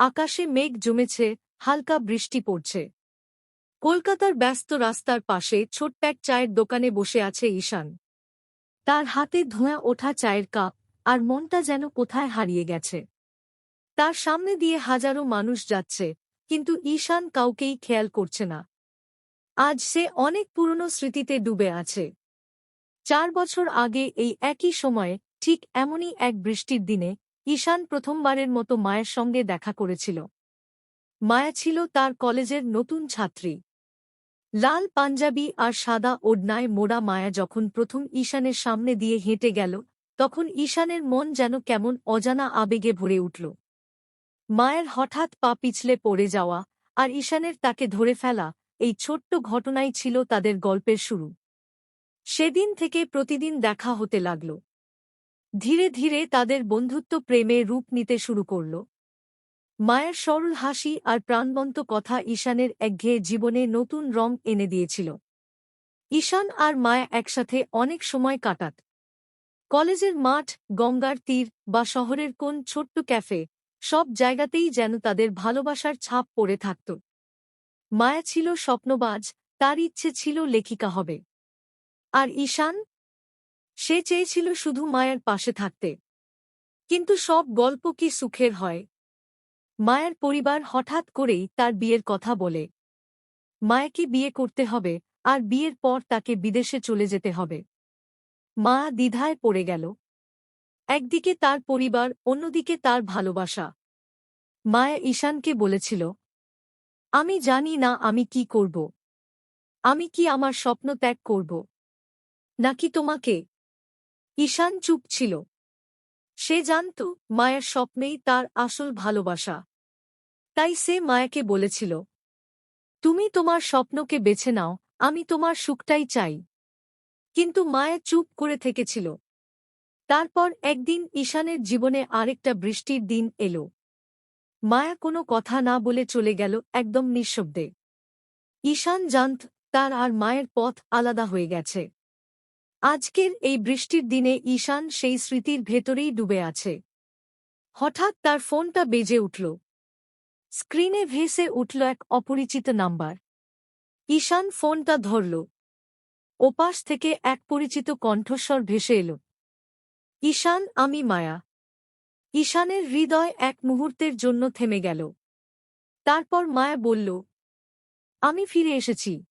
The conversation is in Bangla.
আকাশে মেঘ জমেছে, হালকা বৃষ্টি পড়ছে। কলকাতার ব্যস্ত রাস্তার পাশে ছোট্ট এক চায়ের দোকানে বসে আছে ঈশান। তার হাতে ধোঁয়া ওঠা চায়ের কাপ, আর মনটা যেন কোথায় হারিয়ে গেছে। তার সামনে দিয়ে হাজারো মানুষ যাচ্ছে, কিন্তু ঈশান কাউকেই খেয়াল করছে না। আজ সে অনেক পুরনো স্মৃতিতে ডুবে আছে। চার বছর আগে এই একই সময়ে, ঠিক এমনই এক বৃষ্টির দিনে ঈশান প্রথমবারের মতো মায়ের সঙ্গে দেখা করেছিল। মায়া ছিল তার কলেজের নতুন ছাত্রী। লাল পাঞ্জাবি আর সাদা ওড়নায় মোড়া মায়া যখন প্রথম ঈশানের সামনে দিয়ে হেঁটে গেল, তখন ঈশানের মন যেন কেমন অজানা আবেগে ভরে উঠল। মায়ের হঠাৎ পা পিছলে পড়ে যাওয়া আর ঈশানের তাকে ধরে ফেলা এই ছোট্ট ঘটনাই ছিল তাদের গল্পের শুরু। সেদিন থেকে প্রতিদিন দেখা হতে লাগল। ধীরে ধীরে তাদের বন্ধুত্ব প্রেমে রূপ নিতে শুরু করল। মায়ের সরল হাসি আর প্রাণবন্ত কথা ঈশানের একঘেয়ে জীবনে নতুন রং এনে দিয়েছিল। ঈশান আর মায়া একসাথে অনেক সময় কাটাত। কলেজের মাঠ, গঙ্গার তীর বা শহরের কোন ছোট্ট ক্যাফে সব জায়গাতেই যেন তাদের ভালোবাসার ছাপ পড়ে থাকত। মায়া ছিল স্বপ্নবাজ, তার ইচ্ছে ছিল লেখিকা হবে। আর ঈশান সে চেয়েছিল শুধু মায়ের পাশে থাকতে। কিন্তু সব গল্প কি সুখের হয়? মায়ের পরিবার হঠাৎ করেই তার বিয়ের কথা বলে। মায়াকে বিয়ে করতে হবে, আর বিয়ের পর তাকে বিদেশে চলে যেতে হবে। মা দ্বিধায় পড়ে গেল। একদিকে তার পরিবার, অন্যদিকে তার ভালোবাসা। মায়া ঈশানকে বলেছিল, আমি জানি না আমি কি করব। আমি কি আমার স্বপ্ন ত্যাগ করব? নাকি তোমাকে ঈশান চুপ ছিল। সে জানত মায়ের স্বপ্নেই তার আসল ভালোবাসা। তাই সে মায়াকে বলেছিল, তুমি তোমার স্বপ্নকে বেছে নাও, আমি তোমার সুখটাই চাই। কিন্তু মায়া চুপ করে থেকেছিল। তারপর একদিন ঈশানের জীবনে আরেকটা বৃষ্টির দিন এলো। মায়া কোনো কথা না বলে চলে গেল একদম নিঃশব্দে। ঈশান জানত তার আর মায়ের পথ আলাদা হয়ে গেছে। আজকের এই বৃষ্টির দিনে ঈশান সেই স্মৃতির ভেতরেই ডুবে আছে। হঠাৎ তার ফোনটা বেজে উঠল। স্ক্রিনে ভেসে উঠল এক অপরিচিত নাম্বার। ঈশান ফোনটা ধরল। ওপাশ থেকে এক পরিচিত কণ্ঠস্বর ভেসে এল। ঈশান, আমি মায়া। ঈশানের হৃদয় এক মুহূর্তের জন্য থেমে গেল। তারপর মায়া বলল, আমি ফিরে এসেছি।